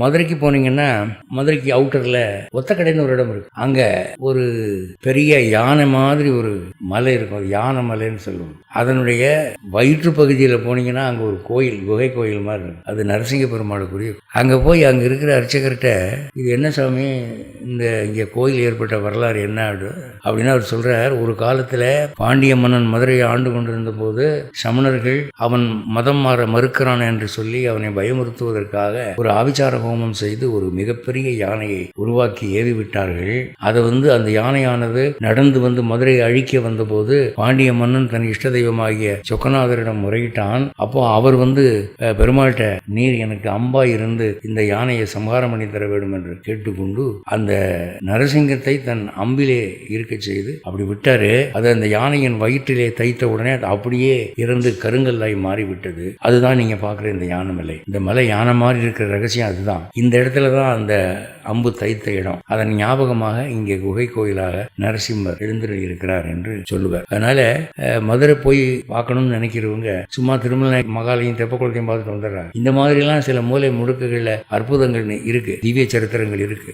மதுரைக்கு போனீங்கன்னா மதுரைக்கு அவுட்டரில் ஒத்தக்கடைன்னு ஒரு இடம் இருக்கு. அங்கே ஒரு பெரிய யானை மாதிரி ஒரு மலை இருக்கும். யானை மலைன்னு சொல்லுவோம். அதனுடைய வயிற்று பகுதியில் போனீங்கன்னா அங்கே ஒரு கோயில் குகை கோயில் மாதிரி இருக்கும். அது நரசிங்க பெருமாளுக்குரிய அங்கே போய் அங்கே இருக்கிற அர்ச்சகர்கிட்ட இது என்ன சாமி? இந்த இங்கே கோயில் ஏற்பட்ட வரலாறு என்ன ஆடு அப்படின்னு அவர் சொல்கிறார் ஒரு காலத்தில் பாண்டிய மன்னன் மதுரையை ஆண்டு கொண்டிருந்த போது சமணர்கள் அவன் மதம் மாற மறுக்கிறான் என்று சொல்லி அவனை பயமுறுத்துவதற்காக ஒரு ஆபிச்சாரம் ஹோமம் செய்து ஒரு மிகப்பெரிய யானையை உருவாக்கி ஏவி விட்டார்கள் அதை வந்து அந்த யானையானது நடந்து வந்து மதுரையை அழிக்க வந்தபோது பாண்டிய மன்னன் தன் இஷ்ட தெய்வமாகிய சொக்கநாதரிடம் முறையிட்டான். அப்போ அவர் வந்து பெருமாள்கிட்ட நீர் எனக்கு அம்பா இருந்து இந்த யானையை சம்ஹாரம் பண்ணி தர வேண்டும் என்று கேட்டுக்கொண்டு அந்த நரசிங்கத்தை தன் அம்பிலே இருக்க செய்து அப்படி விட்டாரு. அது அந்த யானையின் வயிற்றிலே தைத்த உடனே அது அப்படியே இறந்து கருங்கல்லாய் மாறிவிட்டது. அதுதான் நீங்க பாக்குற இந்த யானை மலை இந்த மலை யானை மாதிரி இருக்கிற ரகசியம் அதுதான். இந்த இடத்துல தான் அந்த அம்பு தைத்த இடம். அதன் ஞாபகமாக இங்கே குகை கோயிலாக நரசிம்மர் எழுந்திரு இருக்கிறார் என்று சொல்லுவார். அதனால மதுரை போய் பார்க்கணும்னு நினைக்கிறவங்க சும்மா திருமலை மகாலையும் தெப்பக்குளத்தையும் பார்த்துட்டு வந்துடுறாங்க. இந்த மாதிரிலாம் சில மூலை முடுக்குகளில் அற்புதங்கள் இருக்கு. திவ்ய சரித்திரங்கள் இருக்கு.